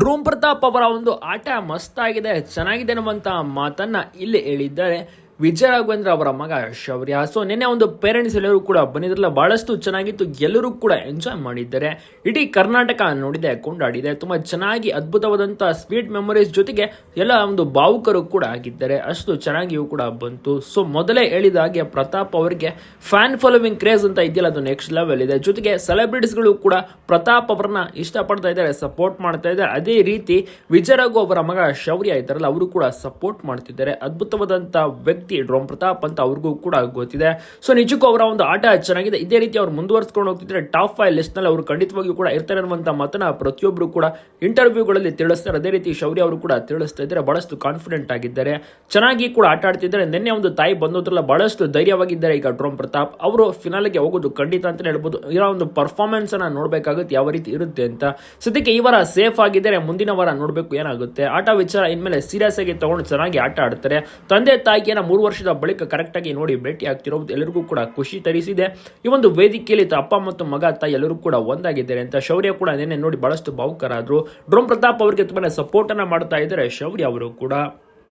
ಡ್ರೋಮ್ ಪ್ರತಾಪ್ ಅವರ ಒಂದು ಆಟ ಮಸ್ತಾಗಿದೆ ಚೆನ್ನಾಗಿದೆ ಅನ್ನುವಂತ ಮಾತನ್ನ ಇಲ್ಲಿ ಹೇಳಿದ್ದಾರೆ. ವಿಜಯ ರಾಘವೇಂದ್ರ ಅವರ ಮಗ ಶೌರ್ಯ. ಸೊ ನಿನ್ನೆ ಒಂದು ಪೇರೆಂಟ್ಸ್ ಎಲ್ಲರೂ ಕೂಡ ಬಂದಿದ್ರಲ್ಲ, ಬಹಳಷ್ಟು ಚೆನ್ನಾಗಿತ್ತು. ಎಲ್ಲರೂ ಕೂಡ ಎಂಜಾಯ್ ಮಾಡಿದ್ದಾರೆ. ಇಡೀ ಕರ್ನಾಟಕ ನೋಡಿದೆ, ಕೊಂಡಾಡಿದೆ. ತುಂಬಾ ಚೆನ್ನಾಗಿ ಅದ್ಭುತವಾದಂತ ಸ್ವೀಟ್ ಮೆಮೊರೀಸ್ ಜೊತೆಗೆ ಎಲ್ಲ ಒಂದು ಭಾವುಕರು ಕೂಡ ಆಗಿದ್ದಾರೆ. ಅಷ್ಟು ಚೆನ್ನಾಗಿಯೂ ಕೂಡ ಬಂತು. ಸೊ ಮೊದಲೇ ಹೇಳಿದ ಹಾಗೆ ಪ್ರತಾಪ್ ಅವರಿಗೆ ಫ್ಯಾನ್ ಫಾಲೋವಿಂಗ್ ಕ್ರೇಜ್ ಅಂತ ಇದೆಯಲ್ಲ, ಅದು ನೆಕ್ಸ್ಟ್ ಲೆವೆಲ್ ಇದೆ. ಜೊತೆಗೆ ಸೆಲೆಬ್ರಿಟೀಸ್ಗಳು ಕೂಡ ಪ್ರತಾಪ್ ಅವರನ್ನ ಇಷ್ಟಪಡ್ತಾ ಇದ್ದಾರೆ ಸಪೋರ್ಟ್ ಮಾಡ್ತಾ ಇದ್ದಾರೆ. ಅದೇ ರೀತಿ ವಿಜಯರಾಘು ಅವರ ಮಗ ಶೌರ್ಯ ಇದ್ದಾರಲ್ಲ, ಅವರು ಕೂಡ ಸಪೋರ್ಟ್ ಮಾಡ್ತಿದ್ದಾರೆ. ಅದ್ಭುತವಾದಂತ ವ್ಯಕ್ತಿ ಡ್ರೋಮ್ ಪ್ರತಾಪ್ ಅಂತ ಅವ್ರಿಗೂ ಕೂಡ ಗೊತ್ತಿದೆ. ಸೊ ನಿಜಕ್ಕೂ ಅವರ ಒಂದು ಆಟ ಚೆನ್ನಾಗಿದೆ. ಇದೇ ರೀತಿ ಅವ್ರು ಮುಂದುವರ್ಸ್ಕೊಂಡು ಹೋಗ್ತಿದ್ರೆ ಟಾಪ್ ಫೈವ್ ಲಿಸ್ಟ್ನಲ್ಲಿ ಅವರು ಖಂಡಿತವಾಗಿಯೂ ಕೂಡ ಇರ್ತಾರೆ ಅನ್ನುವಂತ ಮಾತನ್ನ ಪ್ರತಿಯೊಬ್ಬರು ಕೂಡ ಇಂಟರ್ವ್ಯೂಗಳಲ್ಲಿ ತಿಳಿಸ್ತಾರೆ. ಅದೇ ರೀತಿ ಶೌರ್ಯ ಅವರು ಕೂಡ ತಿಳಿಸ್ತಾ ಇದ್ದಾರೆ. ಬಹಳಷ್ಟು ಕಾನ್ಫಿಡೆಂಟ್ ಆಗಿದ್ದಾರೆ. ಚೆನ್ನಾಗಿ ಕೂಡ ಆಟ ಆಡ್ತಿದ್ದಾರೆ. ನಿನ್ನೆ ಒಂದು ತಾಯಿ ಬಂದೋದ್ರಲ್ಲ ಬಹಳಷ್ಟು ಧೈರ್ಯವಾಗಿದ್ದಾರೆ ಈಗ ಡ್ರೋಮ್ ಪ್ರತಾಪ್. ಅವರು ಫಿನಾಲಿಗೆ ಹೋಗೋದು ಖಂಡಿತ ಅಂತಾನೆ ಹೇಳ್ಬೋದು. ಇದರ ಒಂದು ಪರ್ಫಾರ್ಮೆನ್ಸ್ ಅನ್ನ ನೋಡ್ಬೇಕಾಗುತ್ತೆ ಯಾವ ರೀತಿ ಇರುತ್ತೆ ಅಂತ. ಸದ್ಯಕ್ಕೆ ಈ ವಾರ ಸೇಫ್ ಆಗಿದ್ದಾರೆ. ಮುಂದಿನ ವಾರ ನೋಡಬೇಕು ಏನಾಗುತ್ತೆ. ಆಟ ವಿಚಾರ ಇನ್ಮೇಲೆ ಸೀರಿಯಸ್ ಆಗಿ ತಗೊಂಡು ಚೆನ್ನಾಗಿ ಆಟ ಆಡ್ತಾರೆ. ತಂದೆ ತಾಯಿಗೆ ವರ್ಷದ ಬಳಿಕ ಕರೆಕ್ಟಾಗಿ ನೋಡಿ ಭೇಟಿ ಆಗ್ತಿರೋದು ಎಲ್ಲರಿಗೂ ಕೂಡ ಖುಷಿ ತರಿಸಿದೆ. ಈ ಒಂದು ವೇದಿಕೆಯಲ್ಲಿ ಅಪ್ಪ ಮತ್ತು ಮಗ, ತಾಯಿ ಎಲ್ಲರೂ ಕೂಡ ಒಂದಾಗಿದ್ದಾರೆ ಅಂತ ಶೌರ್ಯ ಕೂಡ ನಿನ್ನೆ ನೋಡಿ ಬಹಳಷ್ಟು ಭಾವುಕರಾದರು. ಡ್ರೋಮ್ ಪ್ರತಾಪ್ ಅವರಿಗೆ ತುಂಬಾ ಸಪೋರ್ಟ್ ಅನ್ನ ಮಾಡ್ತಾ ಇದ್ದಾರೆ. ಶೌರ್ಯ ಅವರು ಕೂಡ.